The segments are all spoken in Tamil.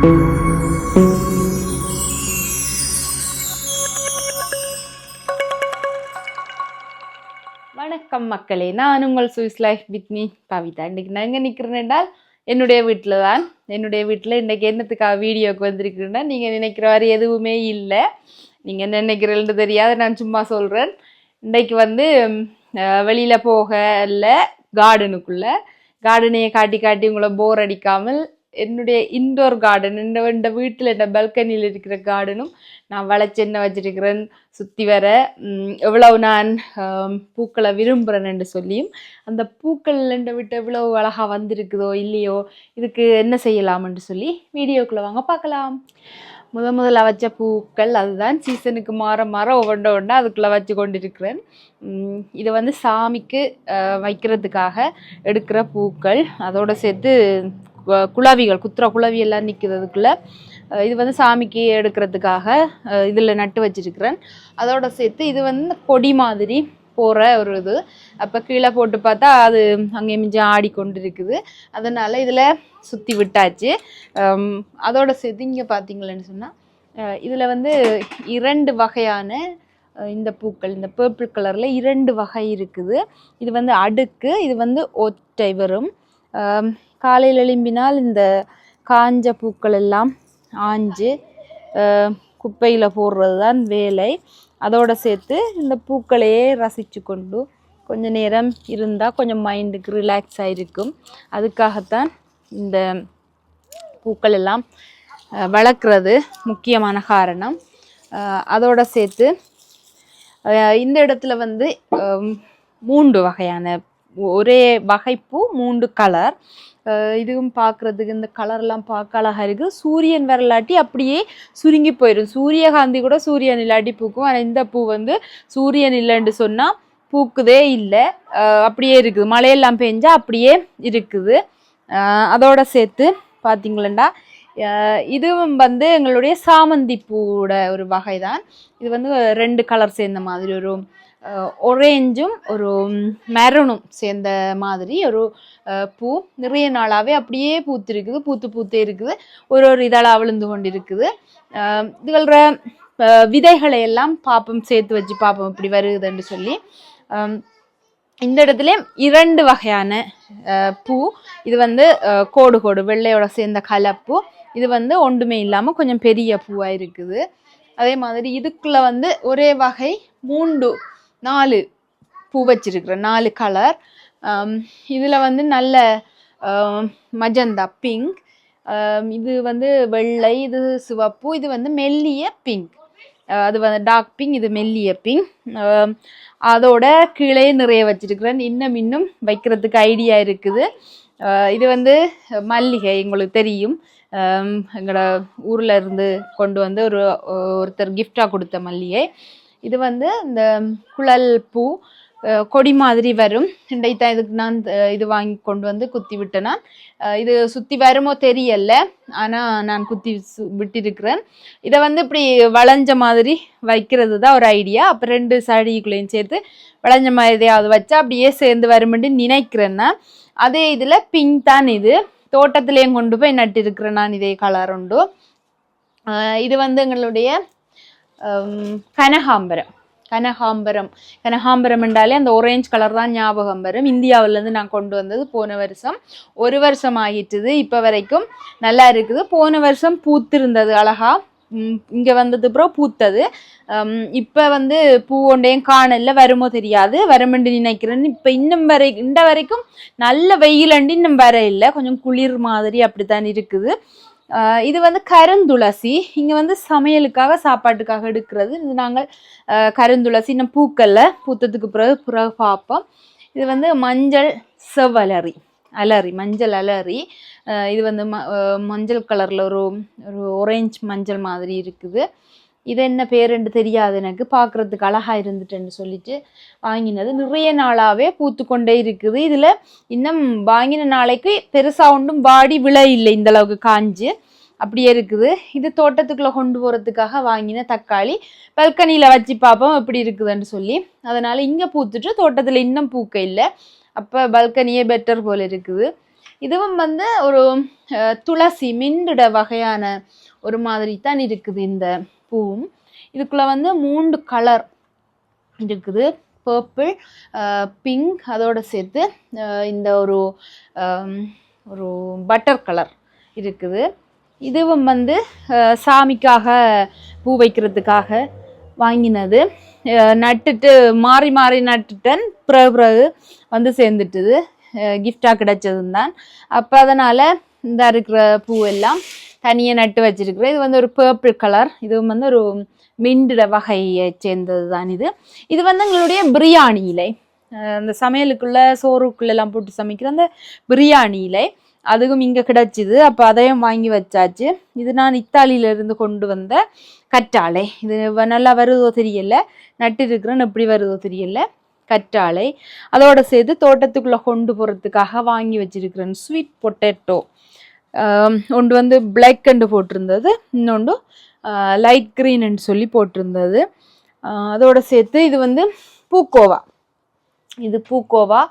வணக்கம் மக்களே நான் உங்கள் Swiss life with me Pavitha. இன்னைக்கு நான் எங்கே நிற்கிறேன் என்றால் என்னுடைய வீட்டில் தான். என்னுடைய வீட்டில் இன்றைக்கி என்னத்துக்காக வீடியோக்கு வந்திருக்கிறேன்னா நீங்கள் நினைக்கிற மாதிரி எதுவுமே இல்லை. நீங்கள் என்ன நினைக்கிறீங்கன்னு தெரியாது நான் சும்மா சொல்கிறேன் இன்றைக்கு வந்து வெளியில் போக இல்லை கார்டனுக்குள்ளே கார்டனையை காட்டி காட்டி உங்களை போர் அடிக்காமல் என்னுடைய இன்டோர் கார்டன் இந்த இந்த வீட்டில் இந்த பல்கனியில் இருக்கிற கார்டனும் நான் வளைச்சு என்ன வச்சிருக்கிறேன்? சுற்றி வர எவ்வளவு நான் பூக்களை விரும்புகிறேன் என்று சொல்லியும் அந்த பூக்கள் என்ற விட்டு எவ்வளவு அழகாக வந்திருக்குதோ இல்லையோ இதுக்கு என்ன செய்யலாம்னு சொல்லி வீடியோக்குள்ளே வாங்க பார்க்கலாம். முத முதல்ல வச்ச பூக்கள் அதுதான். சீசனுக்கு மாற மாற ஒவ்வொன்ற ஒன்றா அதுக்குள்ளே வச்சு கொண்டிருக்கிறேன். இதை இது வந்து சாமிக்கு வைக்கிறதுக்காக எடுக்கிற பூக்கள். அதோடு சேர்த்து குழவிகள் குத்துற குழவி எல்லாம் நிற்கிறதுக்குள்ள இது வந்து சாமிக்கு எடுக்கிறதுக்காக இதில் நட்டு வச்சிருக்கிறேன். அதோட சேர்த்து இது வந்து கொடி மாதிரி போகிற ஒரு இது. அப்போ கீழே போட்டு பார்த்தா அது அங்கே மிஞ்சம் ஆடிக்கொண்டு இருக்குது அதனால் இதில் சுற்றி விட்டாச்சு. அதோட சேர்த்து இங்கே பார்த்தீங்களேன்னு சொன்னால் இதில் வந்து இரண்டு வகையான இந்த பூக்கள் இந்த பர்பிள் கலரில் இரண்டு வகை இருக்குது. இது வந்து அடுக்கு இது வந்து ஒற்றை வரும் காலையில் எழும்பினால் இந்த காஞ்ச பூக்கள் எல்லாம் ஆஞ்சு குப்பையில் போடுறது தான் வேலை. அதோடு சேர்த்து இந்த பூக்களையே ரசித்து கொண்டு கொஞ்ச நேரம் இருந்தால் கொஞ்சம் மைண்டுக்கு ரிலாக்ஸ் ஆகிருக்கும் அதுக்காகத்தான் இந்த பூக்கள் எல்லாம் வளர்க்குறது முக்கியமான காரணம். அதோடு சேர்த்து இந்த இடத்துல வந்து மூன்று வகையான ஒரே வகைப்பூ மூன்று கலர் இதுவும் பார்க்குறதுக்கு இந்த கலர்லாம் பார்க்க அழகாக இருக்குது சூரியன் வரலாட்டி அப்படியே சுருங்கி போயிடும். சூரியகாந்தி கூட சூரியன் இல்லாட்டி பூக்கும். ஆனால் இந்த பூ வந்து சூரியன் இல்லைன்னு சொன்னால் பூக்குதே இல்லை. அப்படியே இருக்குது. மழையெல்லாம் பெஞ்சால் அப்படியே இருக்குது. அதோட சேர்த்து பார்த்தீங்களா இதுவும் வந்து எங்களுடைய சாமந்தி பூவோட ஒரு வகை தான் இது வந்து ரெண்டு கலர் சேர்ந்த மாதிரி ஒரு ஒரேஞ்சும் ஒரு மெரனும் சேர்ந்த மாதிரி ஒரு பூ. நிறைய நாளாகவே அப்படியே பூத்திருக்குது பூத்து பூத்தே இருக்குது. ஒரு ஒரு இதழாக விழுந்து கொண்டு இருக்குது இதுகள விதைகளை எல்லாம் பார்ப்போம் சேர்த்து வச்சு பார்ப்போம் இப்படி வருகுதுன்னு சொல்லி இந்த இடத்துல இரண்டு வகையான பூ. இது வந்து கோடு கோடு வெள்ளையோட சேர்ந்த கலப்பூ. இது வந்து ஒன்றுமே இல்லாமல் கொஞ்சம் பெரிய பூவாக இருக்குது. அதே மாதிரி இதுக்குள்ளே வந்து ஒரே வகை மூண்டு நாலு பூ வச்சிருக்கிறேன் நாலு கலர் இதில் வந்து நல்ல மஜந்தா பிங்க் இது வந்து வெள்ளை இது சிவப்பு இது வந்து மெல்லிய பிங்க் அது வந்து டார்க் பிங்க் இது மெல்லிய பிங்க் அதோட கீழே நிறைய வச்சிருக்கிறேன். இன்னும் இன்னும் வைக்கிறதுக்கு ஐடியா இருக்குது. இது வந்து மல்லிகை எங்களுக்கு தெரியும். எங்களோட ஊரில் இருந்து கொண்டு வந்து ஒரு ஒருத்தர் கிஃப்டாக கொடுத்த மல்லிகை. இது வந்து இந்த குழல் பூ கொடி மாதிரி வரும். இன்றைக்கு தான் இதுக்கு நான் இது வாங்கி கொண்டு வந்து குத்தி விட்டேனா. இது சுற்றி வருமோ தெரியல. ஆனால் நான் குத்தி சு- விட்டிருக்கிறேன். இதை வந்து இப்படி வளைஞ்ச மாதிரி வைக்கிறது தான் ஒரு ஐடியா. அப்போ ரெண்டு சடிக்குள்ளேயும் சேர்த்து வளைஞ்ச மாதிரி எதையாவது வச்சா அப்படியே சேர்ந்து வருமென்று நினைக்கிறேன்னா அதே இதில் பிங்க் தான் இது. தோட்டத்திலையும் கொண்டு போய் நட்டிருக்கிறேன் நான் இதே கலர் உண்டு. இது வந்து எங்களுடைய கனகாம்பரம் கனகாம்பரம் கனகாம்பரம் என்றாலே அந்த ஒரேஞ்ச் கலர் தான் ஞாபகம் வரும் இந்தியாவிலேருந்து நான் கொண்டு வந்தது போன வருஷம் ஒரு வருஷம் ஆகிட்டுது இப்போ வரைக்கும் நல்லா இருக்குது போன வருஷம் பூத்திருந்தது அழகா இங்கே வந்தது அப்புறம் பூத்தது இப்போ வந்து பூ ஒன்றையும் காணல வருமோ தெரியாது வருமென்று நினைக்கிறேன் இப்போ இன்னும் வரை இந்த வரைக்கும் நல்ல வெயில் அண்டு இன்னும் வர இல்லை கொஞ்சம் குளிர் மாதிரி அப்படித்தான் இருக்குது இது வந்து கருந்துளசி. இங்கே வந்து சமையலுக்காக சாப்பாட்டுக்காக எடுக்கிறது. இது நாங்கள் கருந்துளசி இன்னும் பூக்கள்ல பூத்ததுக்கு பிறகு பிறகு பார்ப்போம். இது வந்து மஞ்சள் செவ்வலரி. அலரி மஞ்சள் அலரி. இது வந்து ம மஞ்சள் கலரில் ஒரு ஒரு ஒரேஞ்ச் மஞ்சள் மாதிரி இருக்குது. இது என்ன பேருன்னு தெரியாது எனக்கு. பார்க்குறதுக்கு அழகா இருந்துட்டுன்னு சொல்லிட்டு வாங்கினது. நிறைய நாளாகவே பூத்து கொண்டே இருக்குது. இதில் இன்னும் வாங்கின நாளைக்கு பெருசாக ஒன்றும் வாடி விழ இல்லை. இந்த அளவுக்கு காஞ்சு அப்படியே இருக்குது. இது தோட்டத்துக்குள்ளே கொண்டு போகிறதுக்காக வாங்கின தக்காளி. பல்கனியில் வச்சு பார்ப்போம் எப்படி இருக்குதுன்னு சொல்லி. அதனால் இங்கே பூத்துட்டு தோட்டத்தில் இன்னும் பூக்க இல்லை. அப்போ பல்கனியே பெட்டர் போல் இருக்குது. இதுவும் வந்து ஒரு துளசி மின்டுட வகையான ஒரு மாதிரி தான் இருக்குது இந்த பூவும். இதுக்குள்ளே வந்து மூன்று கலர் இருக்குது. பர்பிள் பிங்க் அதோடு சேர்த்து இந்த ஒரு ஒரு பட்டர் கலர் இருக்குது. இதுவும் வந்து சாமிக்காக பூ வைக்கிறதுக்காக வாங்கினது. நட்டுட்டு மாறி மாறி நட்டுட்டேன். பிறகு பிறகு வந்து சேர்ந்துட்டுது. கிஃப்டாக கிடைச்சதும் தான். அப்போ அதனால் இந்த இருக்கிற பூ எல்லாம் தனியாக நட்டு வச்சிருக்கிறேன் இது வந்து ஒரு பர்பிள் கலர் இதுவும் வந்து ஒரு மிண்டிட வகையை சேர்ந்தது தான் இது. இது வந்து எங்களுடைய பிரியாணி இலை. அந்த சமையலுக்குள்ள சோறுக்குள்ள எல்லாம் போட்டு சமைக்கிற அந்த பிரியாணி இலை. அதுவும் இங்கே கிடைச்சிது. அப்போ அதையும் வாங்கி வச்சாச்சு. இது நான் இத்தாலியில இருந்து கொண்டு வந்த கற்றாழை. இது வ- நல்லா வருதோ தெரியல. நட்டிருக்கிறேன். எப்படி வருதோ தெரியல. கற்றாழை. அதோடு சேர்த்து தோட்டத்துக்குள்ளே கொண்டு போகிறதுக்காக வாங்கி வச்சிருக்கிறேன். ஸ்வீட் பொட்டேட்டோ ஒன்று வந்து பிளாக் கண்டு போட்டிருந்தது இன்னொன்று லைட் க்ரீன்னு சொல்லி போட்டிருந்தது. அதோடு சேர்த்து இது வந்து பூக்கோவா. இது பூக்கோவா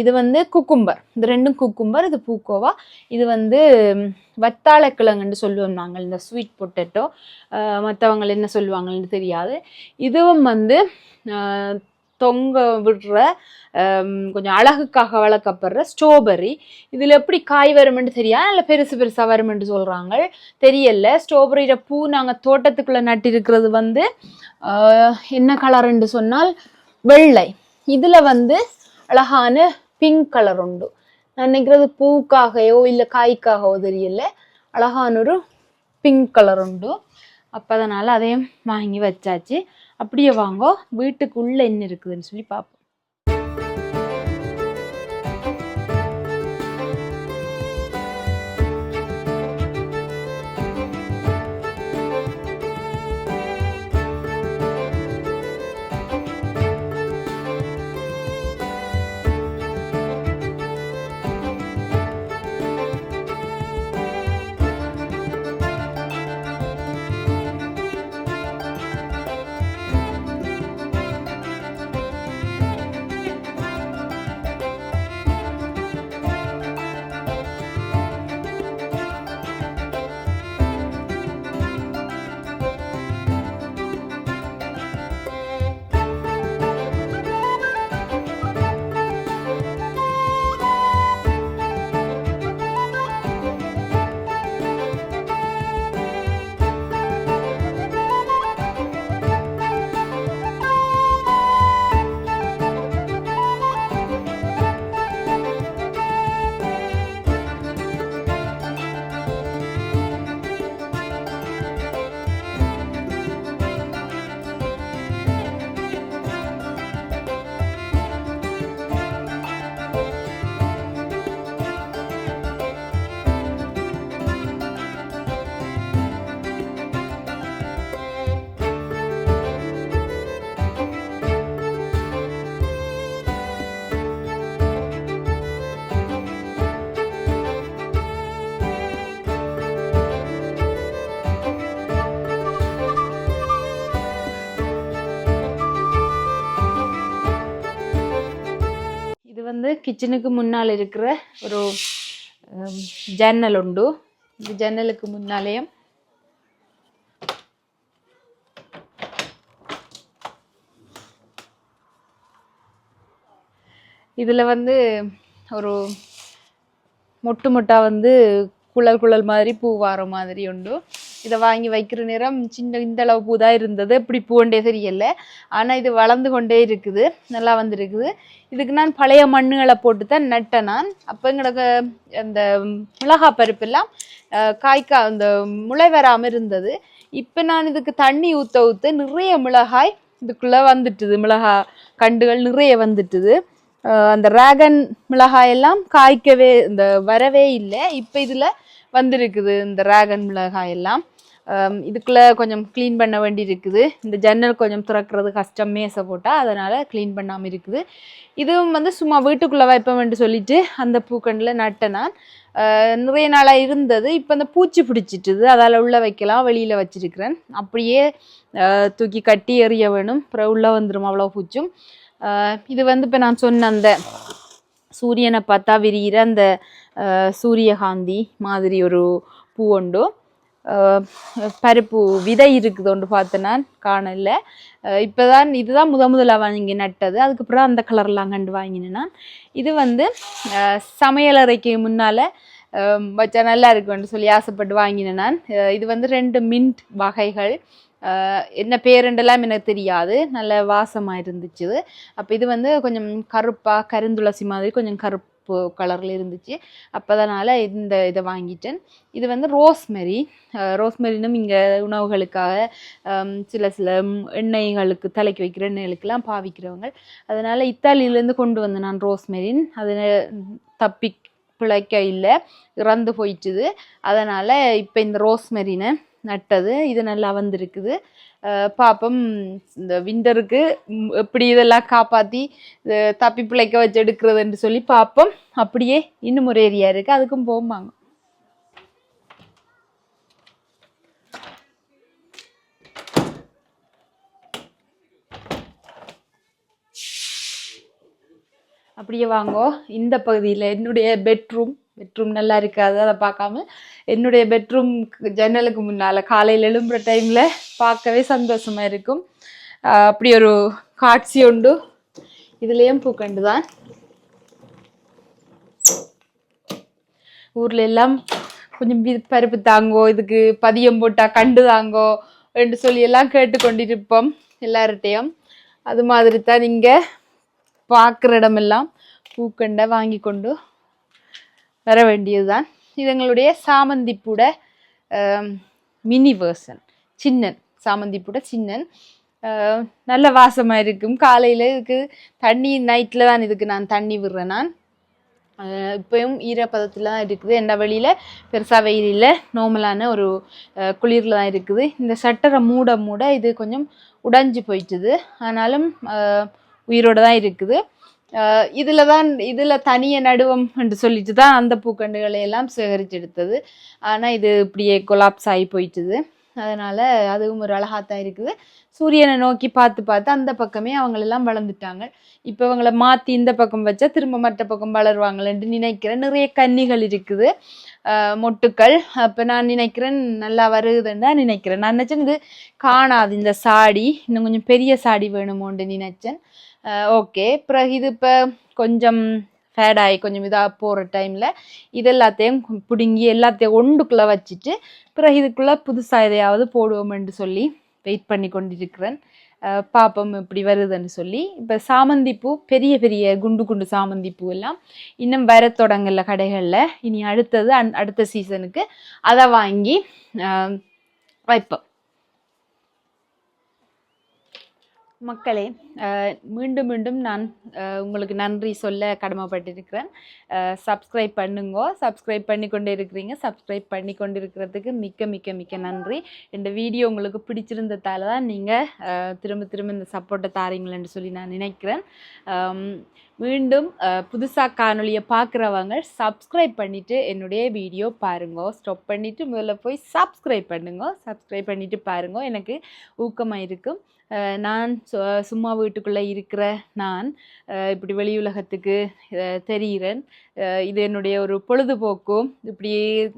இது வந்து குக்கும்பர். இது ரெண்டும் குக்கும்பர் இது பூக்கோவா. இது வந்து வத்தாழக்கிழங்குன்னு வத்தாளக்கிழங்குன்னு சொல்லுவோம் நாங்கள் இந்த ஸ்வீட் பொட்டேட்டோ மற்றவங்க என்ன சொல்லுவாங்கன்னு தெரியாது. இதுவும் வந்து தொங்க விடுற கொஞ்சம் அழகுக்காக வளர்க்கப்படுற ஸ்ட்ராபெரி. இதில் எப்படி காய் வருமென்று தெரியாது இல்லை பெருசு பெருசாக வருமென்று சொல்கிறாங்க தெரியல. ஸ்ட்ராபெரியில் பூ நாங்கள் தோட்டத்துக்குள்ளே நட்டிருக்கிறது வந்து என்ன கலர்ன்னு சொன்னால் வெள்ளை. இதில் வந்து அழகான பிங்க் கலர் உண்டு. நான் நினைக்கிறது பூக்காகையோ இல்லை காய்க்காகவோ தெரியல. அழகான ஒரு பிங்க் கலர் உண்டு. அப்போ அதனால் அதையும் வாங்கி வச்சாச்சு. அப்படியே வாங்கோ வீட்டுக்குள்ளே என்ன இருக்குதுன்னு சொல்லி பார்ப்போம் கிச்சனுக்கு முன்னால் இருக்கிற ஒரு ஜன்னல் உண்டு. இந்த ஜன்னலுக்கு முன்னாலேயும். இதில் வந்து ஒரு மொட்டு மொட்டா வந்து குழல் குழல் மாதிரி பூ வார மாதிரி உண்டு. இதை வாங்கி வைக்கிற நேரம் சின்ன இந்த அளவு பூ தான் இருந்தது. இப்படி பூண்டே சரியில்லை ஆனால் இது வளர்ந்து கொண்டே இருக்குது. நல்லா வந்திருக்குது. இதுக்கு நான் பழைய மண்ணுகளை போட்டு தான் நட்டேன் நான். அப்போ எங்களுக்கு அந்த மிளகா பருப்பெல்லாம் காய்க்கா அந்த முளை வராமல் இருந்தது. இப்போ நான் இதுக்கு தண்ணி ஊற்ற ஊற்ற நிறைய மிளகாய் இதுக்குள்ளே வந்துட்டுது. மிளகா கண்டுகள் நிறைய வந்துட்டுது. அந்த ராகன் மிளகாய் எல்லாம் காய்க்கவே இந்த வரவே இல்லை. இப்போ இதில் வந்திருக்குது இந்த ராகன் மிளகாய் எல்லாம். இதுக்குள்ளே கொஞ்சம் க்ளீன் பண்ண வேண்டி இருக்குது இந்த ஜன்னல் கொஞ்சம் திறக்கிறது கஷ்டம் மேசை போட்டால் அதனால் க்ளீன் பண்ணாமல் இருக்குது. இதுவும் வந்து சும்மா வீட்டுக்குள்ளே வைப்பேன்ட்டு சொல்லிட்டு அந்த பூக்கண்டில் நட்டேன் நான் நிறைய நாளாக இருந்தது. இப்போ அந்த பூச்சி பிடிச்சிட்டுது. அதால் உள்ளே வைக்கலாம் வெளியில் வச்சிருக்கிறேன். அப்படியே தூக்கி கட்டி எறிய வேணும். அப்புறம் உள்ளே வந்துடும் அவ்வளோ பூச்சும். இது வந்து இப்போ நான் சொன்ன அந்த சூரியனை பார்த்தா விரிகிற அந்த சூரியகாந்தி மாதிரி ஒரு பூ உண்டு பருப்பு விதை இருக்குது ஒன்று பார்த்தேன் நான் காணல இப்போ தான் இதுதான் முத முதலாக வாங்கி நட்டது அதுக்கப்புறம் அந்த கலர்லாம் கண்டு வாங்கினேன் நான் இது வந்து சமையலறைக்கு முன்னால் வச்சா நல்லா இருக்கும்னு சொல்லி ஆசைப்பட்டு வாங்கினேன் நான் இது வந்து ரெண்டு மின்ட் வகைகள் என்ன பேருண்டெல்லாம் எனக்கு தெரியாது நல்ல வாசமாக இருந்துச்சு அப்போ இது வந்து கொஞ்சம் கருப்பாக கருந்துளசி மாதிரி கொஞ்சம் கருப்பு கலரில் இருந்துச்சு. அப்போ அதனால் இந்த இதை வாங்கிட்டேன். இது வந்து ரோஸ்மெரி ரோஸ்மெரினும் இங்கே உணவுகளுக்காக சில சில எண்ணெய்களுக்கு தலைக்கு வைக்கிற எண்ணெய்களுக்கெல்லாம் பாவிக்கிறவங்க. அதனால் இத்தாலியிலேருந்து கொண்டு வந்தேன் நான் ரோஸ்மெரின் அது தப்பி பிழைக்க இல்லை. இறந்து போயிட்டுது. அதனால் இப்போ இந்த ரோஸ்மெரினை நட்டது. இது நல்லா வந்திருக்குது. பார்ப்போம் இந்த விண்டருக்கு எப்படி இதெல்லாம் காப்பாற்றி தப்பி பிழைக்க வச்சு எடுக்கிறதுன்னு சொல்லி பார்ப்போம் அப்படியே இன்னும் ஒரு ஏரியா இருக்குது அதுக்கும் போமாங்க அப்படியே வாங்கோ. இந்த பகுதியில் என்னுடைய பெட்ரூம் பெட்ரூம் நல்லா இருக்காது அதை பார்க்காம என்னுடைய பெட்ரூம் ஜன்னலுக்கு முன்னால் காலையில் எழும்புற டைமில் பார்க்கவே சந்தோஷமாக இருக்கும். அப்படி ஒரு காட்சி உண்டு. இதுலேயும் பூக்கண்டு தான். ஊரில் எல்லாம் கொஞ்சம் பருப்பு தாங்கோ இதுக்கு பதியம் போட்டால் கண்டு தாங்கோ என்று சொல்லி எல்லாம் கேட்டுக்கொண்டிருப்போம் எல்லார்கிட்டையும். அது மாதிரி தான் இங்கே பார்க்குற இடமெல்லாம் பூக்கண்டை வாங்கி கொண்டு வர வேண்டியதுதான் இது எங்களுடைய சாமந்திப்பூட மினி வேர்சன் சின்னன். சாமந்திப்பூட சின்னன். நல்ல வாசமாக இருக்கும். காலையில் இதுக்கு தண்ணி நைட்டில் தான் இதுக்கு நான் தண்ணி விடுறேன் நான். இப்போயும் ஈரப்பதத்தில் தான் இருக்குது. எந்த வெளியில் பெருசாக வெயில் இல்லை. நார்மலான ஒரு குளிரில் தான் இருக்குது. இந்த சட்டரை மூட மூட இது கொஞ்சம் உடைஞ்சு போயிட்டுது. ஆனாலும் உயிரோடு தான் இருக்குது. இதில் தான் இதில் தனிய நடுவம் என்று சொல்லிட்டு தான் அந்த பூக்கண்டுகளை எல்லாம் சேகரித்து எடுத்தது ஆனால் இது இப்படியே கொலாப்ஸ் ஆகி போயிட்டுது. அதனால் அதுவும் ஒரு அழகாக தான் இருக்குது. சூரியனை நோக்கி பார்த்து பார்த்து அந்த பக்கமே அவங்களெல்லாம் வளர்ந்துட்டாங்க. இப்போ அவங்கள மாற்றி இந்த பக்கம் வச்சா திரும்ப மற்ற பக்கம் வளருவாங்களேன்ட்டு நினைக்கிறேன் நிறைய கன்னிகள் இருக்குது. மொட்டுக்கள். அப்போ நான் நினைக்கிறேன் நல்லா வருதுன்னு தான் நினைக்கிறேன். நான் நினச்சேன் இது காணாது. இந்த சாடி இன்னும் கொஞ்சம் பெரிய சாடி வேணுமோன்னு நினைச்சேன். ஓகே. பிறகு இது இப்போ கொஞ்சம் ஃபேடாகி கொஞ்சம் இதாக போகிற டைமில் இது எல்லாத்தையும் பிடுங்கி எல்லாத்தையும் ஒன்றுக்குள்ளே வச்சுட்டு பிறகு இதுக்குள்ளே புதுசாக எதையாவது போடுவோம்னு சொல்லி வெயிட் பண்ணி கொண்டிருக்கிறேன். பாப்பம் இப்படி வருதுன்னு சொல்லி. இப்போ சாமந்தி பூ பெரிய பெரிய குண்டு குண்டு சாமந்தி பூ எல்லாம் இன்னும் வர தொடங்கல கடைகளில். இனி அடுத்தது அந் அடுத்த சீசனுக்கு அதை வாங்கி வைப்போம். மக்களே மீண்டும் மீண்டும் நான் உங்களுக்கு நன்றி சொல்ல கடமைப்பட்டிருக்கிறேன். சப்ஸ்கிரைப் பண்ணுங்கோ. சப்ஸ்கிரைப் பண்ணி கொண்டே இருக்கிறீங்க. சப்ஸ்கிரைப் பண்ணி கொண்டு இருக்கிறதுக்கு மிக்க மிக்க மிக்க நன்றி. இந்த வீடியோ உங்களுக்கு பிடிச்சிருந்ததால தான் நீங்கள் திரும்ப திரும்ப இந்த சப்போர்ட்டை தாரீங்களேன்னு சொல்லி நான் நினைக்கிறேன். மீண்டும் புதுசாக காணொளியை பார்க்குறவங்க சப்ஸ்கிரைப் பண்ணிவிட்டு என்னுடைய வீடியோ பாருங்க. ஸ்டாப் பண்ணிவிட்டு முதல்ல போய் சப்ஸ்கிரைப் பண்ணுங்க. சப்ஸ்கிரைப் பண்ணிவிட்டு பாருங்க. எனக்கு ஊக்கமாக இருக்கும். நான் சு- சும்மா வீட்டுக்குள்ளே இருக்கிற நான் இப்படி வெளி உலகத்துக்கு தெரிகிறேன் இது என்னுடைய ஒரு பொழுதுபோக்கும். இப்படி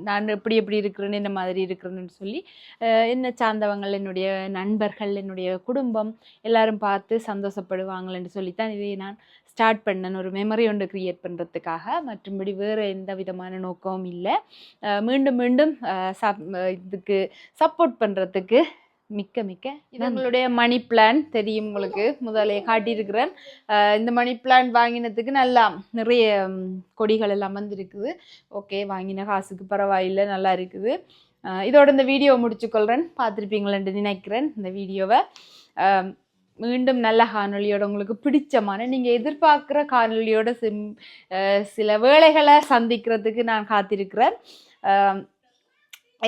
நான் எப்படி எப்படி இருக்கிறேன்னு என்ன மாதிரி இருக்கிறேன்னு சொல்லி என்ன என்னை சார்ந்தவங்கள் என்னுடைய நண்பர்கள் என்னுடைய குடும்பம் எல்லாரும் பார்த்து சந்தோஷப்படுவாங்களேன்னு சொல்லித்தான் இதை நான் ஸ்டார்ட் பண்ணேன் ஒரு மெமரி ஒன்று க்ரியேட் பண்ணுறதுக்காக மற்றும்படி வேறு எந்த விதமான நோக்கமும் இல்லை. மீண்டும் மீண்டும் சப் இதுக்கு சப்போர்ட் பண்ணுறதுக்கு மிக்க மிக்க இது உங்களுடைய மணி பிளான் தெரியும் உங்களுக்கு. முதலே காட்டியிருக்கிறேன். இந்த மணி பிளான் வாங்கினதுக்கு நல்லா நிறைய கொடிகள் எல்லாம் வந்திருக்குது. ஓகே வாங்கின காசுக்கு பரவாயில்லை நல்லா இருக்குது. இதோட இந்த வீடியோ முடிச்சுக்கொள்கிறேன் பார்த்துருப்பீங்களேன்ட்டு நினைக்கிறேன். இந்த வீடியோவை மீண்டும் நல்ல காணொலியோட உங்களுக்கு பிடிச்சமான நீங்கள் எதிர்பார்க்குற காணொலியோட சிம் சில வேலைகளை சந்திக்கிறதுக்கு நான் காத்திருக்கிறேன்.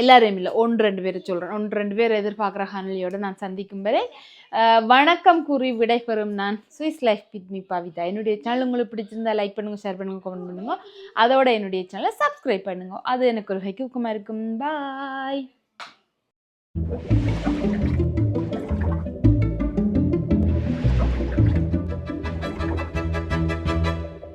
எல்லாரையும் இல்லை ஒன்று ரெண்டு பேரை சொல்கிறேன் ஒன்று ரெண்டு பேர் எதிர்பார்க்குற காணொலியோட நான் சந்திக்கும் வரை வணக்கம் கூறி விடைபெறும் நான் Swiss life with me Pavitha. என்னுடைய சேனல் உங்களுக்கு பிடிச்சிருந்தா லைக் பண்ணுங்கள் ஷேர் பண்ணுங்க கமெண்ட் பண்ணுங்கள் அதோட என்னுடைய சேனலை சப்ஸ்கிரைப் பண்ணுங்க. அது எனக்கு ஒரு ஹைக்கு ஊக்கமாக இருக்கும். பாய்.